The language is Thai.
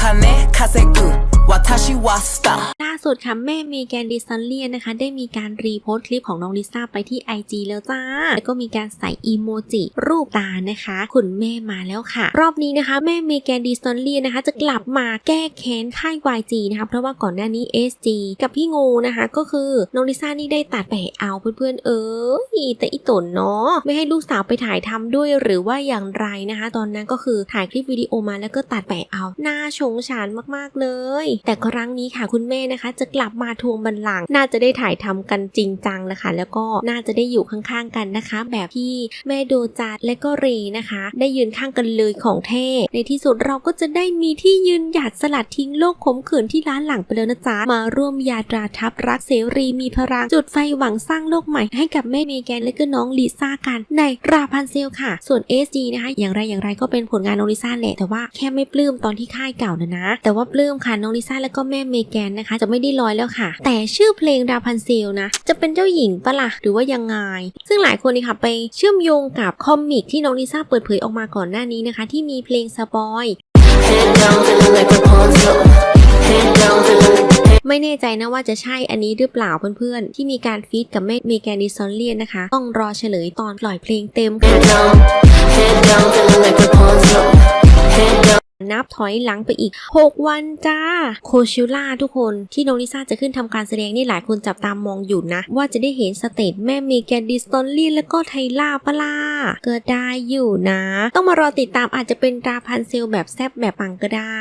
행복하네 카세구 วาทาชิวาสตาล่าสุดค่ะแม่เมแกนดิซันเลียนะคะ ได้มีการรีโพสต์คลิปของน้องลิซ่าไปที่ IG แล้วจ้า แล้วก็มีการใส่อีโมจิรูปตานะคะ คุณแม่มาแล้วค่ะ รอบนี้นะคะ แม่เมแกนดิซันเลียนะคะ จะกลับมาแก้แค้นค่าย YG นะคะ เพราะว่าก่อนหน้านี้ SG กับพี่งูนะคะ ก็คือน้องลิซ่านี่ได้ตัดแปะเอาเพื่อนๆ เออแต่อีตนเนาะไม่ให้ลูกสาวไปถ่ายทำด้วยหรือว่าอย่างไรนะคะ ตอนนั้นก็คือถ่ายคลิปวิดีโอมาแล้วก็ตัดแปะเอาหน้าชงชานมากๆเลยแต่ครั้งนี้ค่ะคุณแม่นะคะ จะกลับมาทวงบัลลังก์น่าจะได้ถ่ายทำกันจริงจังนะคะ แล้วก็น่าจะได้อยู่ข้างๆกันนะคะ แบบที่แม่โดจาดและก็เรนะคะ ได้ยืนข้างกันเลยของแท้ในที่สุดเราก็จะได้มีที่ยืนหยัดสลัดทิ้งโลกขมขื่นที่ล้านหลังไปแล้วนะจ๊ะมาร่วมยาตราทับรักเสรีมีพลังจุดไฟหวังสร้างโลกใหม่ให้กับแม่เมแกนและก็น้องลิซ่ากันในราพันเซลค่ะ ส่วน SG นะคะอย่างไรอย่างไรก็เป็นผลงานน้องลิซ่าแหละแต่ว่าแค่ไม่ปลื้มตอนที่ค่ายเก่านะนะ แต่ว่าปลื้มค่ะน้องลิซ่าแล้วก็แม่เมแกนนะคะ จะไม่ได้ลอยแล้วค่ะ แต่ชื่อเพลงราพันเซลนะ จะเป็นเจ้าหญิงปะล่ะหรือว่ายังไง ซึ่งหลายคนนี่ค่ะไปเชื่อมโยงกับคอมิกที่น้องลิซ่าเปิดเผยออกมาก่อนหน้านี้นะคะ ที่มีเพลงสปอยไม่แน่ใจนะว่าจะใช่อันนี้หรือเปล่าเพื่อนๆ ที่มีการฟีดกับแม่เมแกนดิซอนเลียนนะคะ ต้องรอเฉลยตอนปล่อยเพลงเต็มค่ะ ถอยหลังไปอีก 6 วันจ้า โคชิล่าทุกคนที่น้องลิซ่าจะขึ้นทำการแสดงนี่หลายคนจับตามองอยู่นะ ว่าจะได้เห็นสเตจแม่เมแกนดิสตอนลี่แล้วก็ไทล่าปะล่าก็ได้อยู่นะ ต้องมารอติดตามอาจจะเป็นตราพันเซลแบบแซบแบบปังก็ได้